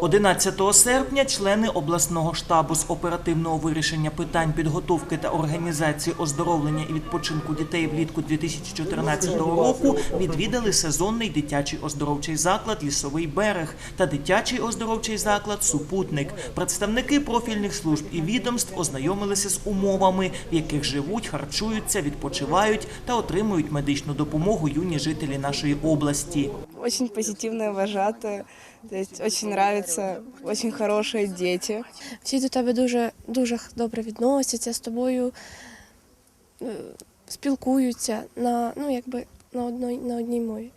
11 серпня члени обласного штабу з оперативного вирішення питань підготовки та організації оздоровлення і відпочинку дітей влітку 2014 року відвідали сезонний дитячий оздоровчий заклад Лісовий берег та дитячий оздоровчий заклад Супутник. Представники профільних служб і відомств ознайомилися з умовами, в яких живуть, харчуються, відпочивають та отримують медичну допомогу юні жителі нашої області. Очень позитивная вожатая, то есть очень нравится, очень хорошие дети. Всі до тебе дуже дуже добре відносяться з тобою, е, спілкуються на ну якби на одній на одній мові.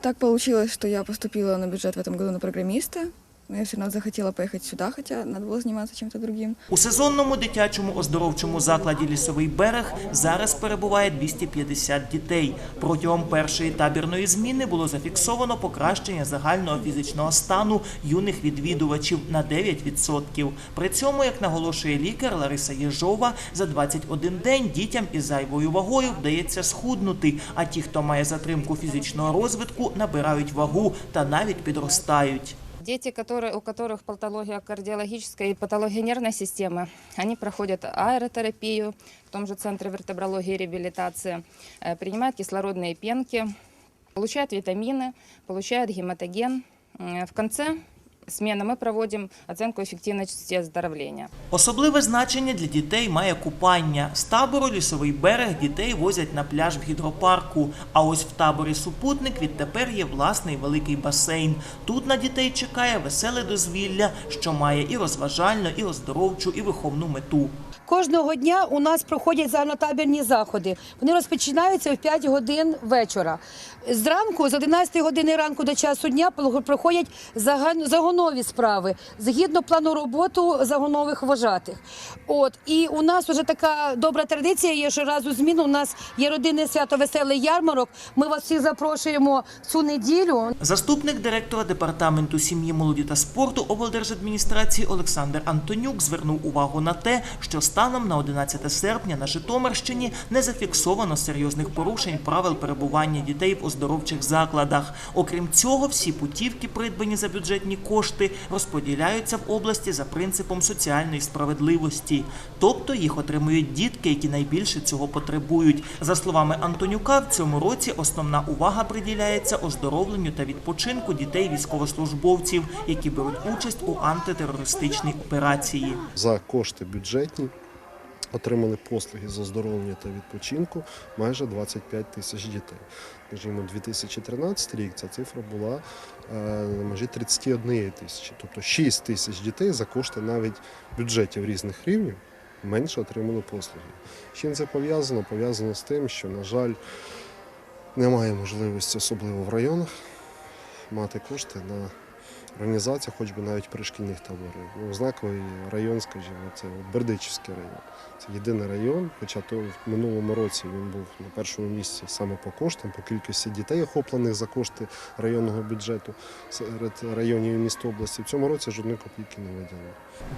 Так получилось, что я поступила на бюджет в этом году на программиста. Но я все равно захотела поехать сюда, хотя надо было заниматься чем-то другим. У сезонному дитячому оздоровчому закладі Лісовий берег зараз перебуває 250 дітей. Протягом першої табірної зміни було зафіксовано покращення загального фізичного стану юних відвідувачів на 9%. При цьому, як наголошує лікар Лариса Єжова, за 21 день дітям із зайвою вагою вдається схуднути. А ті, хто має затримку фізичного розвитку, набирають вагу та навіть підростають. Дети, которые, у которых патология кардиологической и патология нервной системы, они проходят аэротерапию в том же Центре вертебрологии и реабилитации, э, принимают кислородные пенки, получают витамины, получают гематоген. Э, В конце смены мы проводим оценку эффективности оздоровления. Особливе значення для дітей має купання. З табору лісовий берег дітей возять на пляж в гідропарку. А ось в таборі супутник відтепер є власний великий басейн. Тут на дітей чекає веселе дозвілля, що має і розважальну, і оздоровчу, і виховну мету. Кожного дня у нас проходять загальнотабірні заходи. Вони розпочинаються в 5 годин вечора. Зранку, з 11 години ранку до часу дня, проходять загонові справи згідно плану роботи загонових вожатих. От і у нас вже така добра традиція є, що раз у зміну у нас є родинне свято Веселий ярмарок. Ми вас всіх запрошуємо цю неділю. Заступник директора департаменту сім'ї, молоді та спорту облдержадміністрації Олександр Антонюк звернув увагу на те, що станом на 11 серпня на Житомирщині не зафіксовано серйозних порушень правил перебування дітей в оздоровчих закладах. Окрім цього, всі путівки, придбані за бюджетні кошти, розподіляються в області за принципом соціальної справедливості, тобто їх отримують дітки, які найбільше цього потребують. За словами Антонюка, в цьому році основна увага приділяється оздоровленню та відпочинку дітей військовослужбовців, які беруть участь у антитерористичній операції. за кошти бюджетні отримали послуги з оздоровлення та відпочинку майже 25 тисяч дітей. Скажімо, 2013 рік ця цифра була е, на межі 31 тисячі, тобто 6 тисяч дітей за кошти навіть бюджетів різних рівнів менше отримали послуги. Чим це пов'язано? Пов'язано з тим, що, на жаль, немає можливості, особливо в районах, мати кошти на організація, хоч би навіть пришкільних таборів. Ну, знаковий район, скажімо, це Бердичівський район. Це єдиний район, хоча то в минулому році він був на першому місці саме по коштам, по кількості дітей, охоплених за кошти районного бюджету серед районів і міст області. В цьому році жодної копійки не виділено.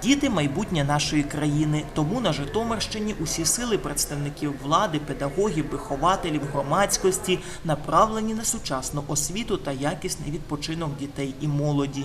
Діти майбутнє нашої країни. Тому на Житомирщині усі сили представників влади, педагогів, вихователів, громадськості направлені на сучасну освіту та якісний відпочинок дітей і молоді.